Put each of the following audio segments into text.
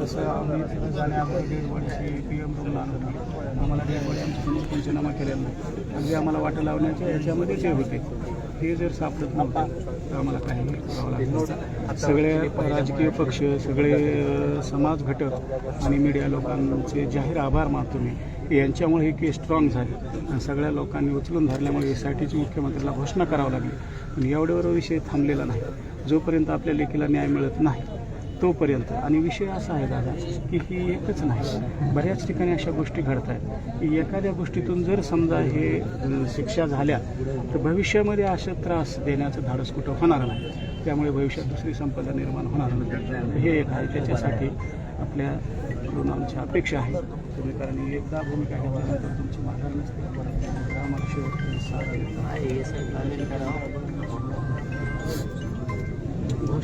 तसं आम्ही तिथं जाण्याआधी दीड वर्षी पी एम रूमला आम्हाला दीड बॉडी पंचनामा केलेला नाही. अगदी आम्हाला वाटं लावण्याचे याच्यामध्ये हे होते. ते जर सापडत नव्हतं तर आम्हाला काही करावं लागलं सगळे राजकीय पक्ष सगळे समाज घटक आणि मीडिया लोकांचे जाहीर आभार मानतो मी. यांच्यामुळे ही केस स्ट्रॉंग झाली. आणि सगळ्या लोकांनी उचलून धरल्यामुळे एस आय टीची मुख्यमंत्र्याला घोषणा करावी लागली. पण एवढ्यावर विषय थांबलेला नाही. जोपर्यंत आपल्या लेखीला न्याय मिळत नाही तोपर्यंत. आणि विषय असा आहे दादा की ही एकच नाही. बऱ्याच ठिकाणी अशा गोष्टी घडत आहेत की एखाद्या गोष्टीतून जर समजा हे शिक्षा झाल्या तर भविष्यामध्ये असे त्रास देण्याचं धाडस कुठं होणार नाही. त्यामुळे भविष्यात दुसरी संपदा निर्माण होणार नाही. हे एक आहे. त्याच्यासाठी आपल्याकडून आमच्या अपेक्षा आहे. तुम्ही कारण एकदा भूमिका घेतल्यानंतर तुमची माघार नसते. आम्हाला शेवट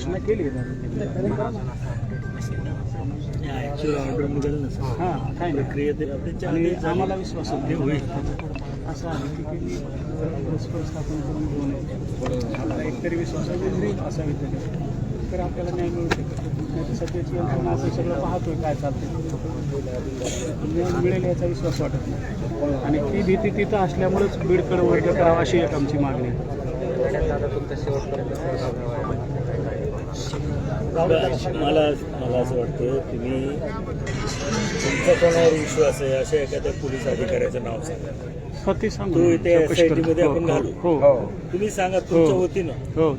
घोषणा केली हां काय नाही. आणि आम्हाला विश्वास आहे असं आहे की की परस्पर स्थापन करून घेऊ नये एकतरी त्याच्यात तर आपल्याला न्याय मिळू शकत सध्याची यंत्रणा आपण सगळं पाहतोय काय चालतं न्याय मिळेल याचा विश्वास वाटत नाही. आणि ती भीती तिथं असल्यामुळेच बीडकडे वर्ग करावा अशी एक आमची मागणी आहे. मला मला असं वाटतं तुम्ही तुमचा कोणावर विश्वास आहे अशा एखाद्या पोलीस अधिकाऱ्याचं नाव सांगा. हो ते सांगू तो इथे चौकशी SIT मध्ये करू. आपण हो, घालू. हो. हो. तुम्ही सांगा तुमच्या हो. वतीनं हो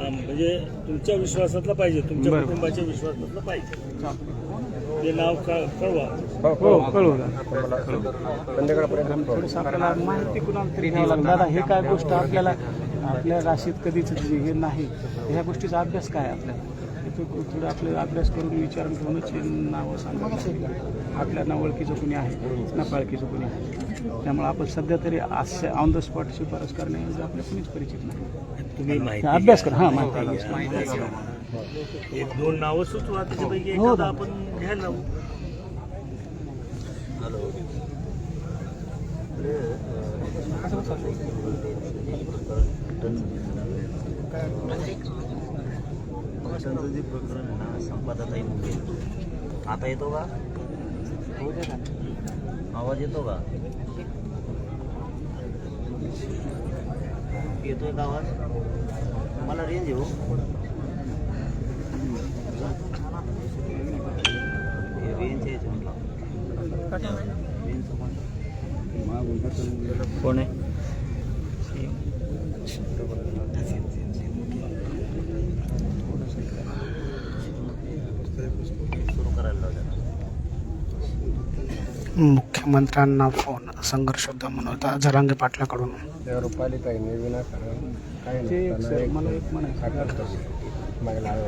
म्हणजे तुमच्या विश्वासातला पाहिजे तुमच्या. कुटुंबाच्या विश्वासातलं पाहिजे. ते नाव क- कळवा. हो कळवू थोडंसं आपल्याला माहिती कुणाला तरी घ्यावं लागेल. दादा हे काय गोष्ट आपल्याला आपल्या राशीत कधीच जे हे नाही. ह्या गोष्टीचा अभ्यास काय आपल्याला? ते थोडं आपल्याला अभ्यास करून विचारून घेऊनच हे नावं सांगायचं आपल्या ना ओळखीचं कोणी आहे ना पाळखीचं कोणी आहे. त्यामुळे आपण सध्या तरी असे ऑन द स्पॉट शिफारस करण्याऐवजी आपल्या कोणीच परिचित नाही. तुम्ही माहिती अभ्यास. कर. हां माहिती. एक दोन नावं सुचवा त्याच्यापैकी हो, एखादं हो. आपण घ्यायला जे प्रकरण आहे ना संपादाताई मुंगे आता येतो का? आवाज येतो का? येतोय का आवाज? मला रेंज येऊ रेंज आहे कोण आहे सुरू करायला लावलं मुख्यमंत्र्यांना फोन संघर्ष मनोज जरांगे पाटलाकडून रुपालीताईने विनाकारण काही ते नसताना सर, एक मला एक म्हणायचं महिला त्यांनी ते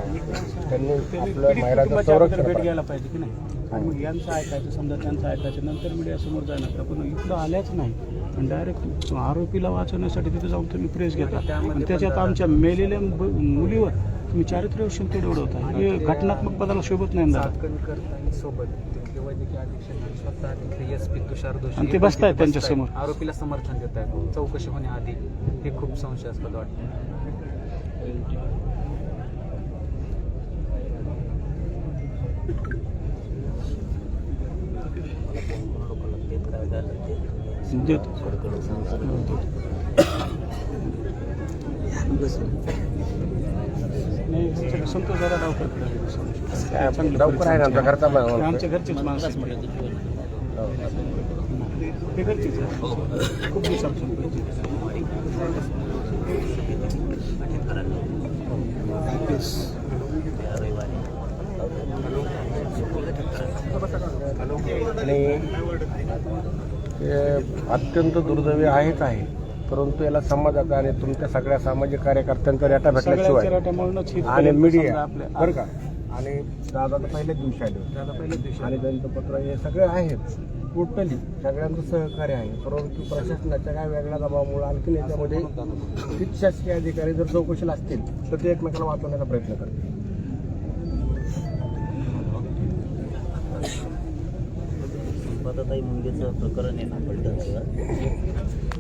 आपलं ते महिलाचं कुटुंबाच्या अगोदर संरक्षण भेट करा. घ्यायला पाहिजे की नाही? मग यांचं ऐकायचं समजा त्यांचं ऐकायचं नंतर मीडियासमोर जाणार. पण इकडं आल्याच नाही. आणि डायरेक्ट आरोपीला वाचवण्यासाठी तिथे जाऊन तुम्ही प्रेस घेता. आणि त्याच्यात आमच्या मेलेल्या मुलीवर तुम्ही चारित्र्य तेवढं उडवता हे घटनात्मक पदाला शोभत नाही सोबत तिथले वैद्यकीय अधीक्षक स्वतः तिथले एस पी तुषार दोषी आणि ते बसतायत तिथे त्यांच्या बसतायत. समोर. आरोपीला समर्थन देत आहेत. चौकशी होण्याआधी हे खूप संशयास्पद वाटतं. देतो. नाही संतोष दादा लवकर आहे ना आमच्या घरचा माणूस. आमच्या घरचेच माणसं आहेत. ते घरचेच आहेत. खूप दिवसापासून. आणि हे अत्यंत दुर्दैवी आहेच आहे परंतु याला समाजाचा आणि तुमच्या सगळ्या सामाजिक कार्यकर्त्यांचा रेटा भेटल्याशिवाय आणि मीडिया बरं का? आणि दादा तर पहिल्याच दिवशी आले. आणि त्यांचं पत्र हे सगळे आहेत. टोटली सगळ्यांचं सहकार्य आहे. परंतु प्रशासनाच्या काय वेगळ्या दबावामुळे आणखीन याच्यामध्ये किती शासकीय अधिकारी जर चौकशीला असतील तर ते एकमेकाला वाचवण्याचा प्रयत्न करतील. संपादाताई मुंगेचं प्रकरण आहे ना पलटणचं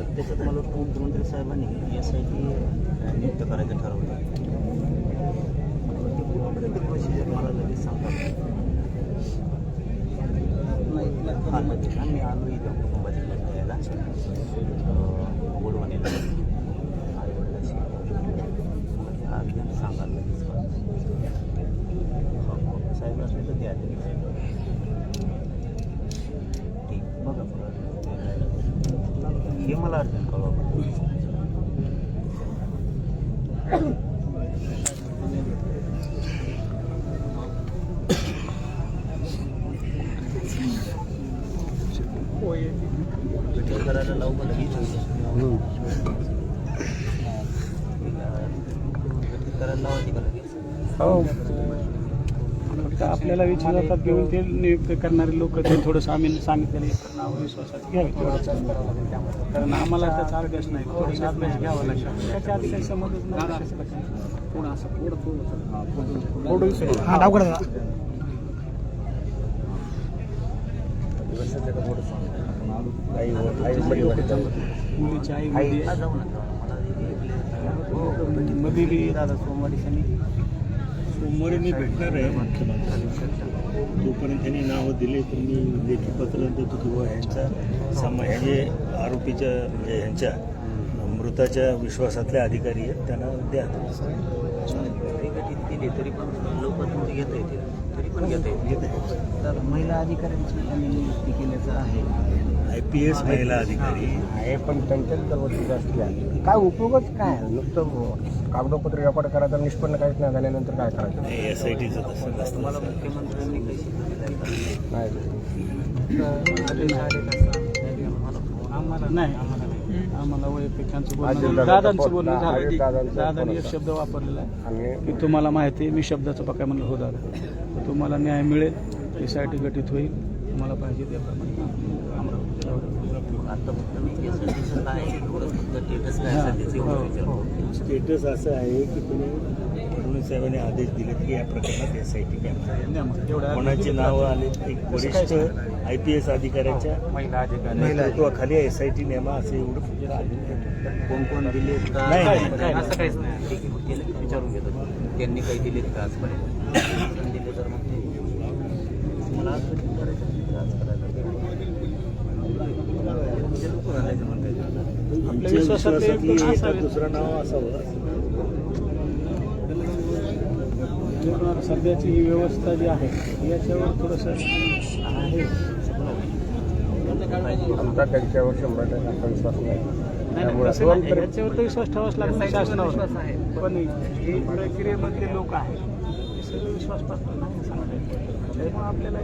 तर त्याच्यात मला वाटतं दोन साहेबांनी एस आय टी नियुक्त करायचं ठरवलं ती कुठपर्यंत प्रोसिजर मला लगेच सांगतात नाही आलो इथं कुटुंबाच्या घ्यायला वडवणीला आई सांगायला लगेच साहेब असले तर ते आले कळवा का हो आपल्याला विचारतात घेऊन ते नियुक्त करणारे लोक ते थोडंसं आम्ही सांगितलेलं नाव विश्वासात घ्यावे तेवढंच. कारण आम्हाला त्याचा अभ्यास नाही. थोडासा अभ्यास घ्यावा लागतो त्याच्या आधी काही समजच नाही. मुलीची आई मध्ये नका मला इथे मध्ये बी. दादा सोमवारी शनी सोमवारी मी भेटणार आहे. मुख्यमंत्र्यांना जोपर्यंत त्यांनी नावं दिले तर मी लेखी पत्र देतो किंवा ह्यांच्या सम हे जे आरोपीच्या म्हणजे ह्यांच्या मृताच्या विश्वासातले अधिकारी आहेत त्यांना द्या. दिले तरी पण तुमची घेता येतील तरी पण घेता येतील. तर महिला अधिकाऱ्यांची त्यांनी नियुक्ती केल्याचं आहे. आय पी एस महिला अधिकारी. आहे पण त्यांच्याच दरवर्षी असल्या काय उपयोगच काय नुसतं कागदोपत्र रेकॉर्ड करायचा निष्पन्न काहीच नाही झाल्यानंतर काय करायचं? एस आय टीचं तसं नसतं. तुम्हाला मुख्यमंत्र्यांनी काही शिकवलेलं आहे नाही. आम्हाला नाही आम्हाला नाही आम्हाला वैयक्तिक त्यांचं अजित बोलणं दादाचं बोलणं झालं दादांचं दादाने एक. शब्द वापरलेला आहे. की तुम्हाला माहिती आहे मी शब्दाचं पक्का म्हणलं हो दादा. तुम्हाला न्याय मिळेल एस आय टी गठीत होईल तुम्हाला पाहिजे त्याप्रमाणे. आता फक्त मी केस दिसत आहे एवढं फक्त स्टेटस काय हा. असेल त्याचे हो, एवढं हो. विचारतो स्टेटस असं आहे की तुम्ही फडणवीस साहेबांनी आदेश दिले की या प्रकरणात एस आय टी. तेवढ्या कोणाची नावं आली? एक वरिष्ठ आय पी एस अधिकाऱ्याच्या महिला अधिकारी नेतृत्वाखाली एस आय टी नेमा असं एवढं कोण कोण दिले का नाही, काय नाही, नाही, नाही. असं काहीच नाही. ठीक आहे, मग केलं का विचारून घेतो. त्यांनी काही दिलेत का आजपर्यंत दिले तर मग ते. मला करायचं आमच्या विश्वासातले. दुसरं नाव असावं सध्याची ही व्यवस्था जी आहे याच्यावर थोडंसं आहे आमचा त्यांच्यावर शंभर टक्के विश्वास नाही. तरी याच्यावर तर विश्वास विश्वास शासनावर आहे. पण हे प्रक्रियेमधले लोक आहेत ते सगळे विश्वास पात्र नाही. त्यामुळे आपल्याला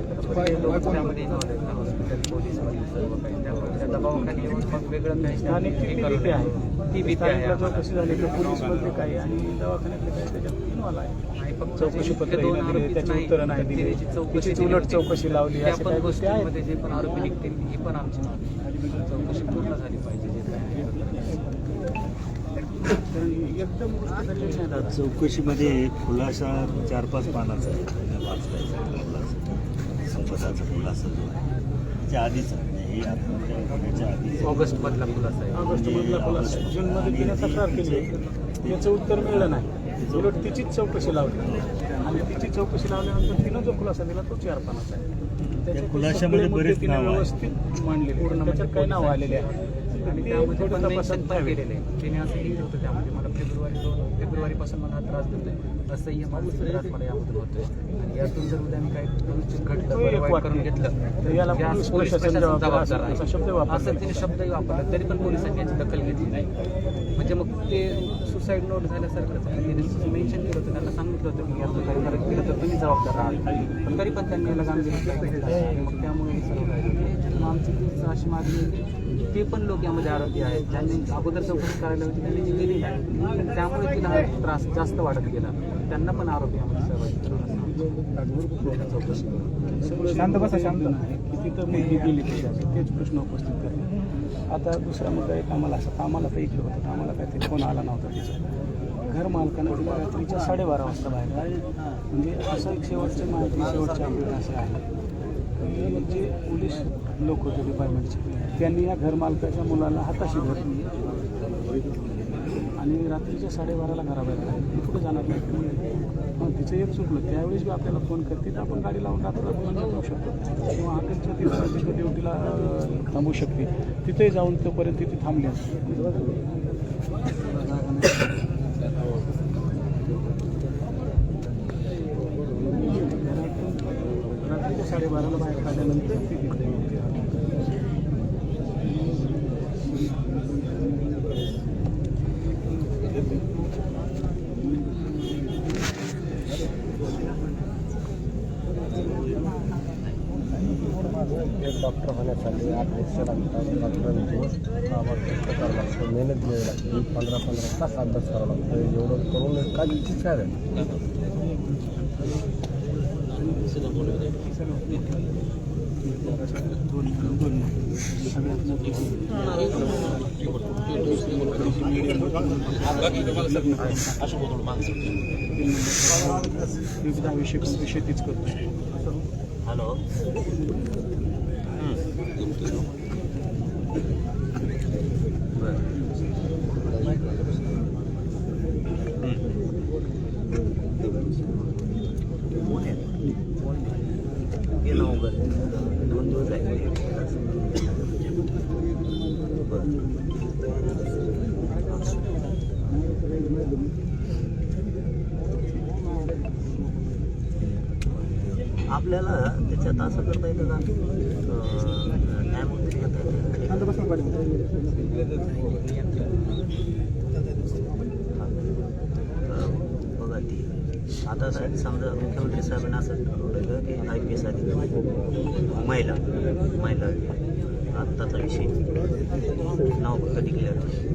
हॉस्पिटल पोलीस सर्व काही त्यामुळे त्या दबावाखाली मग वेगळं काही स्थानिक हे किती करू भीती नये. आहे ती भीती आहे स्थानिकला आम्हाला. चौकशी झाली की पोलीस मधले काही आणि दवाखान्यातले काही त्याच्यात इन्व्हॉल्व आहे आणि फक्त चौकशी जे पत्र दोन दिले, आरोपीच त्याची नाही, उत्तरं नाही तर दिली. त्याची चौकशी त्याची दिली उलट. चौकशी लावली, त्या अशा पण काही गोष्टी आहेत. गोष्टींमध्ये जे पण आरोपी निघतील ही पण आमची मागणी आहे. चौकशी पूर्ण झाली पाहिजे जे काय आहे. कारण एकदम गोष्ट कठीण नाही दादा. चौकशीमध्ये खुलासा चार पाच पानाचा आहे खुलासा संपदाचा खुलासा जो आहे त्याच्या आधीच म्हणजे हे आत्महत्या होण्याच्या आधीच ऑगस्ट मधला खुलासा आहे. ऑगस्ट मधला खुलासा आहे. जूनमध्ये तिने तक्रार केली होती. याचं उत्तर मिळलं नाही. उलट तिचीच चौकशी लावली. आणि तिची चौकशी लावल्यानंतर तिनं जो खुलासा दिला तो चार पानाचा आहे त्याच्यात खुलाशामध्ये सगळे मुद्दे बरेच तिने नावं आहेत. व्यवस्थित मांडले पूर्ण त्याच्यात काही नाव आलेले आहे आणि ते त्यामध्ये थोडं पण तपासात. केलेलं आहे त्याने असं लिहिलं होतं त्यामध्ये. मला फेब्रुवारी दोन फेब्रुवारीपासून मला हा त्रास देतोय. असह्य मानसिक त्रास मला यामधून होतोय. आणि यातून जर उद्या मी काही घडलं वाईट वाक्य. करून घेतलं तर या पोलीस प्रशासन जबाबदार आहे. असं तिने शब्दही वापरला तरी पण पोलिसांनी याची दखल घेतली नाही. म्हणजे मग ते सुसाईड नोट झाल्यासारखंच मेन्शन केलं होतं त्यांना सांगितलं होतं की याचं काही फरक केलं तर तुम्ही जबाबदार आहात पण तरी पण त्यांनी याला गांभीर्य मग त्यामुळे हे सर्व आमची अशी मागणी ते पण लोक यामध्ये आरोपी आहेत. ज्यांनी अगोदर चौकशी करायला होती त्यांनी जी केली नाही. त्यामुळे तिला त्रास जास्त वाढत गेला. त्यांना पण आरोपी यामध्ये सहभागी करून असं चौकशी करून शांत बसा शांत. नाही की तिथं मुलगी गेली कशाची तेच प्रश्न उपस्थित करणे आता दुसरा मुद्दा एक आम्हाला असं आम्हाला तर इकडे होतं आम्हाला काय ते फोन आला नव्हता तिचा. घर मालकानं तिला रात्रीच्या साडेबारा वाजता बाहेर. म्हणजे असं एक शेवटची माहिती शेवटचे अपडेट असे आहे. की जे पोलीस लोक होते डिपार्टमेंटचे त्यांनी या घर मालकाच्या मुलाला हाताशी धरली आणि रात्रीच्या साडेबाराला घराबाहेर काढली. कुठं जाणार नाही? मग तिचं एक चुकलं त्यावेळेस बी आपल्याला फोन करते तर आपण गाडी लावून रात्र म्हणजे जाऊ शकतो. किंवा आकडच्या तिथं तिथं ड्युटीला थांबू शकते. तिथेही जाऊन तोपर्यंत तिथे थांबली रात्रीच्या साडेबाराला बाहेर काढल्यानंतर ती तिथे एक डॉक्टर होण्यासाठी आठ वर्ष लागतात डॉक्टर दिवस कामात कष्ट करावं लागतं मेहनत घ्यावी लागते पंधरा पंधरा तास अभ्यास करावा लागतो एवढं करून एका दिवशी काय झालं दोन दोन सगळ्यात मोठी विविध विषय विषय तीच करतो हॅलो गेलो वगैरे दोन दिवस आहे आपल्याला त्याच्यात असं करता येतं का? अं, न्यायमूर्ती करता येतं? बघा ती. आता साहेब समजा मुख्यमंत्री साहेबांनी असं ठरवलं की आय पी एस अधिकारी महिला महिला आत्ताचा विषय. नाव फक्त डिक्लेअर असं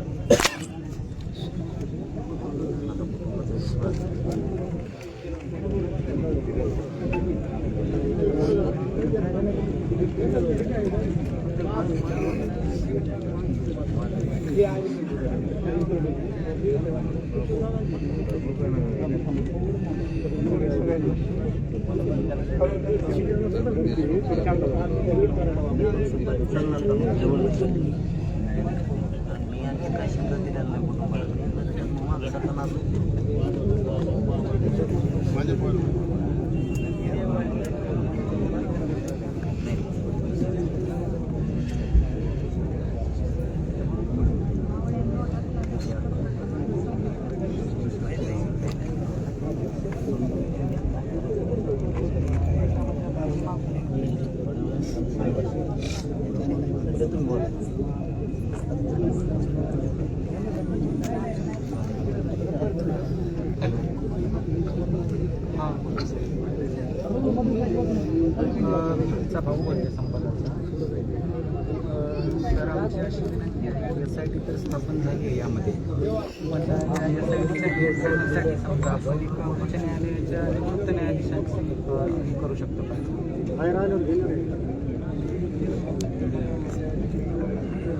Gracias. चा भाऊ बोलते संपदाचा तर आमची अशी विनंती आहे एस आय टी तर स्थापन झाली आहे यामध्ये. पण एस आय टीच्या केस करण्यासाठी समजा आपण एक उच्च न्यायालयाच्या निवृत्त न्यायाधीशांची हे करू शकतो का?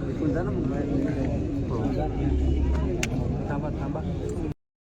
इकडून ना मग थांबा थांबा.